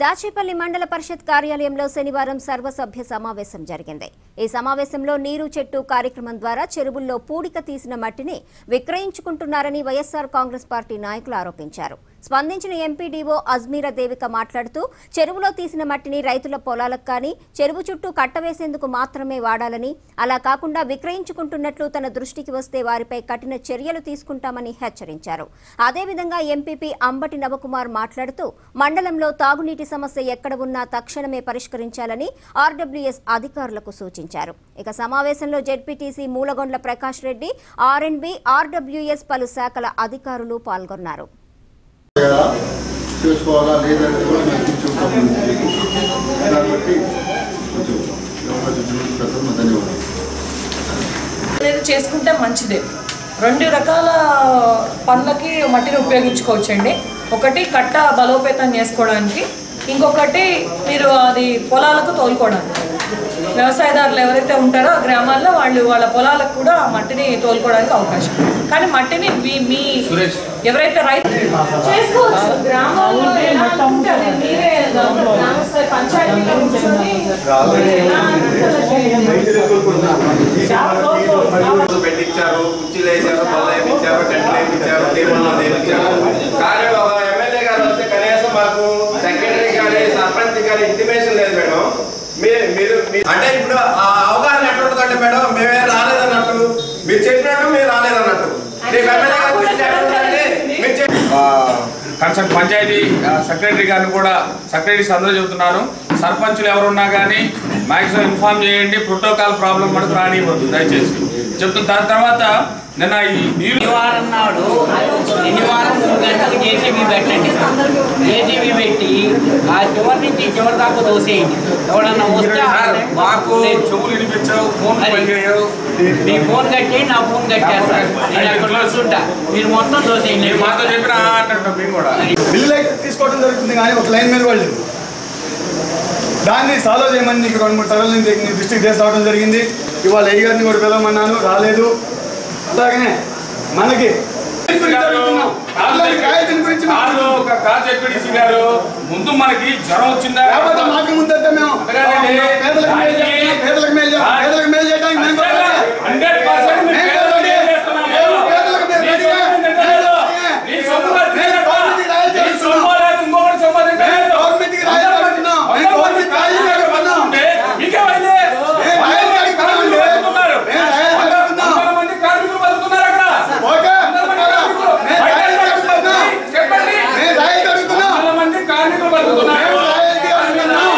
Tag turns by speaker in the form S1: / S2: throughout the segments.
S1: దాచేపల్లి మండల పరిషత్ కార్యాలయంలో శనివారం సర్వసభ్య సమావేశం జరిగింది. ఈ సమావేశంలో నీరు చెట్టు కార్యక్రమం ద్వారా చెరువుల్లో పూడిక తీసిన మట్టిని విక్రయించుకుంటున్నారని వైఎస్సార్ కాంగ్రెస్ పార్టీ నాయకులు ఆరోపించారు. స్పందించిన ఎంపీడీఓ అజ్మీరా దేవిక మాట్లాడుతూ చెరువులో తీసిన మట్టిని రైతుల పొలాలకు కానీ చెరువు చుట్టూ కట్టవేసేందుకు మాత్రమే వాడాలని అలా కాకుండా విక్రయించుకుంటున్నట్లు తన దృష్టికి వస్తే వారిపై కఠిన చర్యలు తీసుకుంటామని హెచ్చరించారు. అదేవిధంగా ఎంపీపీ అంబటి నవకుమార్ మాట్లాడుతూ మండలంలో తాగునీటి సమస్య ఎక్కడ ఉన్నా తక్షణమే పరిష్కరించాలని ఆర్డబ్ల్యూఎస్ అధికారులకు సూచించారు. ఇక సమావేశంలో జెడ్పీటీసీ మూలగొండ్ల ప్రకాష్ రెడ్డి ఆర్ఎండ్బి ఆర్డబ్ల్యూఎస్ పలు శాఖల అధికారులు పాల్గొన్నారు.
S2: చేసుకుంటే మంచిదే. రెండు రకాల పనులకి మట్టిని ఉపయోగించుకోవచ్చండి. ఒకటి కట్ట బలోపేతం చేసుకోవడానికి ఇంకొకటి మీరు అది పొలాలకు తోలుకోవడానికి వ్యవసాయదారులు ఎవరైతే ఉంటారో ఆ గ్రామాల్లో వాళ్ళు వాళ్ళ పొలాలకు కూడా ఆ మట్టిని తోలుకోవడానికి అవకాశం. కానీ మట్టిని మీ మీ ఎవరైతే రైతు చేసుకోవచ్చు. ఎలా అది మీరే గ్రామ స్థాయి పంచాయతీలో కూర్చొని ఎలా అనుకుంటే అలా చేయండి.
S3: రోజు పెట్టించారు. కుర్చీలు వేసారు బల్ల వేయించారు టెంట్లు వేయించారు టేబుల్ వేయించారు కానీ ఒక ఎమ్మెల్యే గారు వస్తే కనీసం మాకు సెక్రటరీ కానీ సర్పంచ్ కానీ ఇంటిమేషన్ లేదు మేడం మీరు మీరు మీ- అంటే ఇప్పుడు ఆ అవగాహన ఎట్లుంటుందంటే మేడం మేమే రాలేదన్నట్టు మీరు చెప్పినట్టు మీరు రాలేదన్నట్టు రేపు ఎమ్మెల్యే గారు చెప్తే ఎట్లుంటుందంటే మీరు చెప్పి
S4: కన్సర్న్ పంచాయతీ సెక్రటరీ గారిని కూడా సెక్రటరీస్ అందరూ చెబుతున్నాను సర్పంచులు ఎవరున్నా కానీ మాక్సిమం ఇన్ఫార్మ్ చేయండి ప్రోటోకాల్ ప్రాబ్లం మనకు రానివ్వద్దు దయచేసి. చెప్తున్న దాని తర్వాత నిన్న ఈ నీళ్ళు
S5: శనివారం నాడు శనివారం మూడు గంటలకు జేసీబీ పెట్టండి. జేసీబీ పెట్టి ఆ చివరి నుంచి చివరి దాకా దోసేయండి ఎవడన్నా వస్తే
S4: మాకు. చెవులు వినిపించవు ఫోన్
S5: మీ ఫోన్ కట్టి నా ఫోన్ కట్టేస్తారు నేను అక్కడ మీరు మొత్తం దోసేయండి
S4: మీరు మాతో చెప్పిన ఆ అంటారు మేము కూడా.
S6: బిల్లు అయితే తీసుకోవడం జరుగుతుంది కానీ ఒక లైన్ మీద వాళ్ళు దాన్ని సాల్వ్ చేయమని నీకు రెండు మూడు తరల నుంచి నీ దృష్టికి తీసుకురావడం జరిగింది. ఇవాళ ఏ గారిని కూడా పిలవమన్నాను రాలేదు. అలాగనే మనకి అలాగే రాయితీని గురించి
S4: కాదు,
S6: మాట్లాడుతున్నాం.
S4: గారు ముందు మనకి జ్వరం వచ్చిందా?
S6: లేకపోతే మాకు ముందంటే మేము
S4: అందుకని
S6: పేదలకు మేలు చేయాలి, పేదలకు మేలు చేయాలి, పేదలకు మేలు చేయడానికి మేము కూడా రెడీ.
S4: హండ్రెడ్ పర్సెంట్
S6: మేము కూడా రెడీ. మేము పేదలకు మేము రెడీగా. మేము మేము గవర్నమెంట్కి రాయితీ అడుగుతున్నాం. మేము గవర్నమెంట్ రాయితీ అడుగుతున్నాం. మేము రాయితీ అడుగుతున్నాం. మేము రాయితీ అడుగుతున్నాం. ఓకే. మేము రాయితీ అడుగుతున్నాం. మేము రాయితీ అడుగుతున్నాం. మేము రాయితీ అడుగుతున్నాం.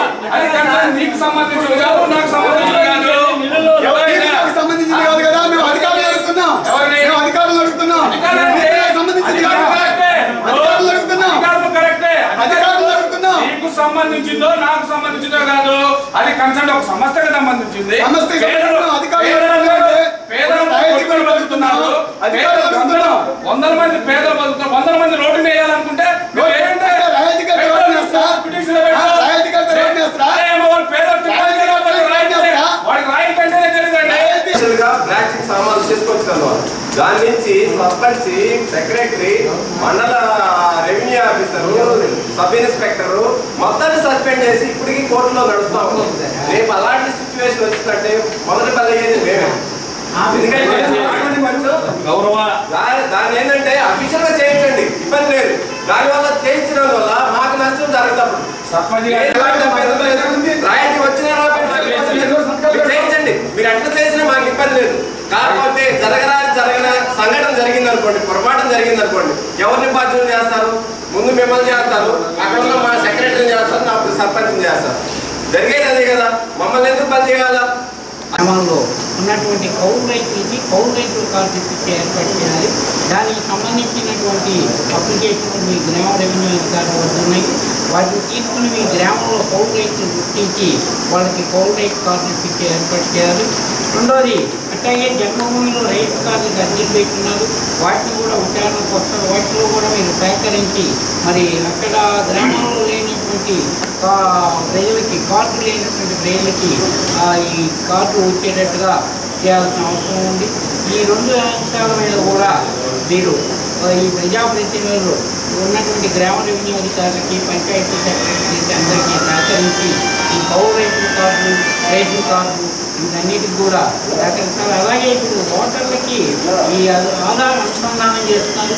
S4: నీకు సంబంధించి కాదు నాకు సంబంధించి కాదు
S6: ఎవరికి నాకు సంబంధించింది కాదు కదా మేము అధికారులు అడుగుతున్నాం
S4: ఎవరిని?
S6: మేము అధికారులు అడుగుతున్నాం
S4: అధికారులు అంటే?
S6: మీకు నాకు సంబంధించింది కాదు
S4: అధికారులు కరెక్టే.
S6: అధికారులు అడుగుతున్నాం
S4: అధికారులు కరెక్టే
S6: అధికారులు అడుగుతున్నాం
S4: నీకు సంబంధించిందో నాకు సంబంధించిందో కాదు. అది కన్సర్న్ ఒక సంస్థకి సంబంధించింది.
S6: సంస్థకి
S4: పేదలు-
S6: సంబంధించిన
S3: దాని నుంచి సర్పంచ్ సెక్రటరీ మండల రెవెన్యూ ఆఫీసర్ సబ్ ఇన్స్పెక్టర్ మొత్తాన్ని సస్పెండ్ చేసి ఇప్పటికి కోర్టులో నడుస్తా ఉన్నాం. రేపు అలాంటి సిచ్యువేషన్ వచ్చిందంటే మొదటి బలయ్యేది మేమే ఎందుకంటే ఆగండి కొంచెం.
S4: గౌరవ
S3: దా- దాన్ని ఏంటంటే అఫీషియల్గా చేయించండి. ఇబ్బంది లేదు. దానివల్ల చేయించడం వల్ల మాకు నష్టం రాయితీ వచ్చినా చేయించండి. మీరు ఎట్లా చేసినా మాకు ఇబ్బంది లేదు. కాకపోతే జరగన సంఘటన జరిగింది అనుకోండి పొరపాటు జరిగింది అనుకోండి ఎవరిని బాధ్యతలు చేస్తారు? ముందు మిమ్మల్ని చేస్తారు అక్కడ ఉన్న మా సెక్రటరీని చేస్తారు నా సర్పంచ్ని చేస్తారు. జరిగేది అదే కదా మమ్మల్ని ఎందుకు బంద్ చేయాలా?
S5: క్రమంలో ఉన్నటువంటి కౌలు రైతులకి కౌలు రైతుల కార్డు ఏర్పాటు చేయాలి. దానికి సంబంధించినటువంటి అప్లికేషన్లు మీ గ్రామ రెవెన్యూ అధికారులు వద్ద ఉన్నాయి. వాటిని తీసుకుని మీ గ్రామంలో కౌలు రైతులు గుర్తించి వాళ్ళకి కౌలు రైతు కార్డు ఇప్పించే ఏర్పాటు చేయాలి. రెండోది అట్లాగే జన్మభూమిలో రైతు కార్డులకు అర్జీలు పెట్టున్నారు వాటిని కూడా ఉచారణకు వస్తారు వాటిలో కూడా మీరు సేకరించి మరి అక్కడ గ్రామంలో లేనటువంటి ప్రజలకి కార్డు లేనటువంటి ప్రజలకి ఆ, ఈ కార్డు వచ్చేటట్టుగా చేయాల్సిన అవసరం ఉంది. ఈ రెండు అంశాల మీద కూడా మీరు ఈ ప్రజాప్రతినిధులు ఉన్నటువంటి గ్రామ రెవెన్యూ అధికారులకి పంచాయతీ సెక్రటరీకి అందరికీ సహకరించి ఈ పౌర రైతుల కార్డులు రేషన్ కార్డు వీటన్నిటికి కూడా రకరకాల అలాగే ఇప్పుడు ఓటర్లకి ఈ ఆధార్ అనుసంధానం చేస్తున్నారు.